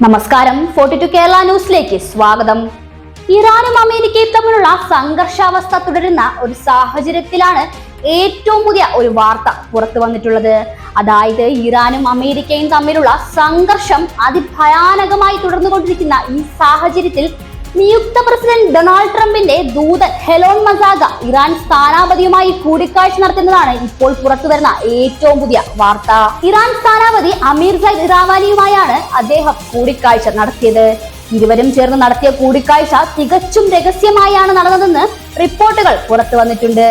നമസ്കാരം. Forty to Kerala ന്യൂസിലേക്ക് സ്വാഗതം. ഇറാനും അമേരിക്കയും തമ്മിലുള്ള സംഘർഷാവസ്ഥ തുടരുന്ന ഒരു സാഹചര്യത്തിലാണ് ഏറ്റവും പുതിയ ഒരു വാർത്ത പുറത്തു വന്നിട്ടുള്ളത്. അതായത് ഇറാനും അമേരിക്കയും തമ്മിലുള്ള സംഘർഷം അതിഭയാനകമായി തുടർന്നുകൊണ്ടിരിക്കുന്ന ഈ സാഹചര്യത്തിൽ നിയുക്ത പ്രസിഡന്റ് ഡൊണാൾഡ് ട്രംപിന്റെ ദൂതൻ ഹെലോൺ മസാഗ ഇറാൻ സ്ഥാനാപതിയുമായി കൂടിക്കാഴ്ച നടത്തുന്നതാണ് ഇപ്പോൾ പുറത്തുവരുന്ന ഏറ്റവും പുതിയ വാർത്ത. ഇറാൻ സ്ഥാനാപതി അമീർ സൈദ് ഇറാവാനിയുമായാണ് അദ്ദേഹം കൂടിക്കാഴ്ച നടത്തിയത്. ഇരുവരും ചേർന്ന് നടത്തിയ കൂടിക്കാഴ്ച തികച്ചും രഹസ്യമായാണ് നടന്നതെന്ന് റിപ്പോർട്ടുകൾ പുറത്തു വന്നിട്ടുണ്ട്.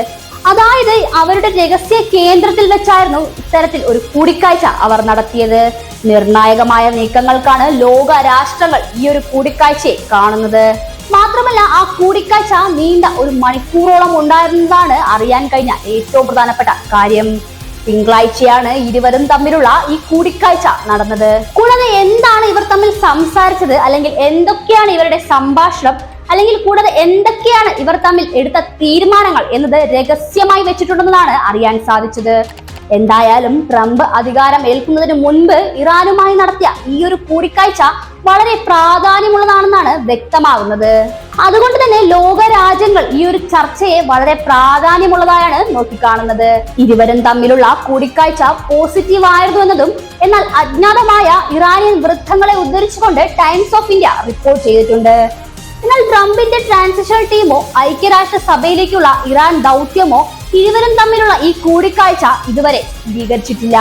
അതായത് അവരുടെ രഹസ്യ കേന്ദ്രത്തിൽ വെച്ചായിരുന്നു ഇത്തരത്തിൽ ഒരു കൂടിക്കാഴ്ച അവർ നടത്തിയത്. നിർണായകമായ നീക്കങ്ങൾക്കാണ് ലോക രാഷ്ട്രങ്ങൾ ഈ ഒരു കൂടിക്കാഴ്ചയെ കാണുന്നത്. മാത്രമല്ല ആ കൂടിക്കാഴ്ച നീണ്ട ഒരു മണിക്കൂറോളം ഉണ്ടായിരുന്നതാണ് അറിയാൻ കഴിഞ്ഞ ഏറ്റവും പ്രധാനപ്പെട്ട കാര്യം. തിങ്കളാഴ്ചയാണ് ഇരുവരും തമ്മിലുള്ള ഈ കൂടിക്കാഴ്ച നടന്നത്. കൂടാതെ എന്താണ് ഇവർ തമ്മിൽ സംസാരിച്ചത്? അല്ലെങ്കിൽ എന്തൊക്കെയാണ് ഇവരുടെ സംഭാഷണം? അല്ലെങ്കിൽ കൂടാതെ എന്തൊക്കെയാണ് ഇവർ തമ്മിൽ എടുത്ത തീരുമാനങ്ങൾ എന്നത് രഹസ്യമായി വെച്ചിട്ടുണ്ടെന്നാണ് അറിയാൻ സാധിച്ചത്. എന്തായാലും ട്രംപ് അധികാരം ഏൽക്കുന്നതിന് മുൻപ് ഇറാനുമായി നടത്തിയ ഈ ഒരു കൂടിക്കാഴ്ച വളരെ പ്രാധാന്യമുള്ളതാണെന്നാണ് വ്യക്തമാകുന്നത് അതുകൊണ്ട് തന്നെ ലോക രാജ്യങ്ങൾ ഈ ഒരു ചർച്ചയെ വളരെ പ്രാധാന്യമുള്ളതായാണ് നോക്കിക്കാണുന്നത്. ഇരുവരും തമ്മിലുള്ള കൂടിക്കാഴ്ച പോസിറ്റീവ് ആയിരുന്നു എന്നതും എന്നാൽ അജ്ഞാതമായ ഇറാനിയൻ വൃദ്ധങ്ങളെ ഉദ്ധരിച്ചുകൊണ്ട് ടൈംസ് ഓഫ് ഇന്ത്യ റിപ്പോർട്ട് ചെയ്തിട്ടുണ്ട്. എന്നാൽ ട്രംപിന്റെ ട്രാൻസിഷൻ ടീമോ ഐക്യരാഷ്ട്ര സഭയിലേക്കുള്ള ഇറാൻ ദൗത്യമോ ഇരുവരും തമ്മിലുള്ള ഈ കൂടിക്കാഴ്ച ഇതുവരെ സ്ഥിരീകരിച്ചിട്ടില്ല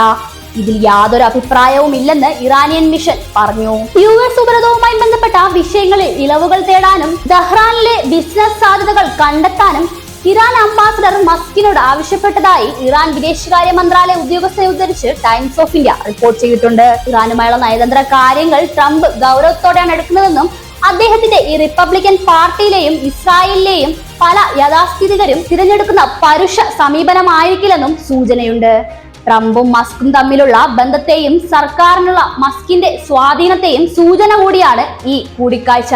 ഇതിൽ യാതൊരു അഭിപ്രായവും ഇല്ലെന്ന് ഇറാനിയൻ മിഷൻ പറഞ്ഞു. യു എസ് ഉപരോധവുമായി ബന്ധപ്പെട്ട വിഷയങ്ങളിൽ ഇളവുകൾ തേടാനും ദഹ്റാനിലെ ബിസിനസ് സാധ്യതകൾ കണ്ടെത്താനും ഇറാൻ അംബാസഡർ മസ്കിനോട് ആവശ്യപ്പെട്ടതായി ഇറാൻ വിദേശകാര്യ മന്ത്രാലയ ഉദ്യോഗസ്ഥരെ ഉദ്ധരിച്ച് ടൈംസ് ഓഫ് ഇന്ത്യ റിപ്പോർട്ട് ചെയ്തിട്ടുണ്ട്. ഇറാനുമായുള്ള നയതന്ത്ര കാര്യങ്ങൾ ട്രംപ് ഗൗരവത്തോടെയാണ് എടുക്കുന്നതെന്നും അദ്ദേഹത്തിന്റെ ഈ റിപ്പബ്ലിക്കൻ പാർട്ടിയിലെയും ഇസ്രായേലിലെയും പല യാഥാസ്ഥിതികരും തിരഞ്ഞെടുക്കുന്ന പരുഷ സമീപനമായിരിക്കില്ലെന്നും സൂചനയുണ്ട്. ട്രംപും മസ്കും തമ്മിലുള്ള ബന്ധത്തെയും സർക്കാരിനുള്ള മസ്കിന്റെ സ്വാധീനത്തെയും സൂചന കൂടിയാണ് ഈ കൂടിക്കാഴ്ച.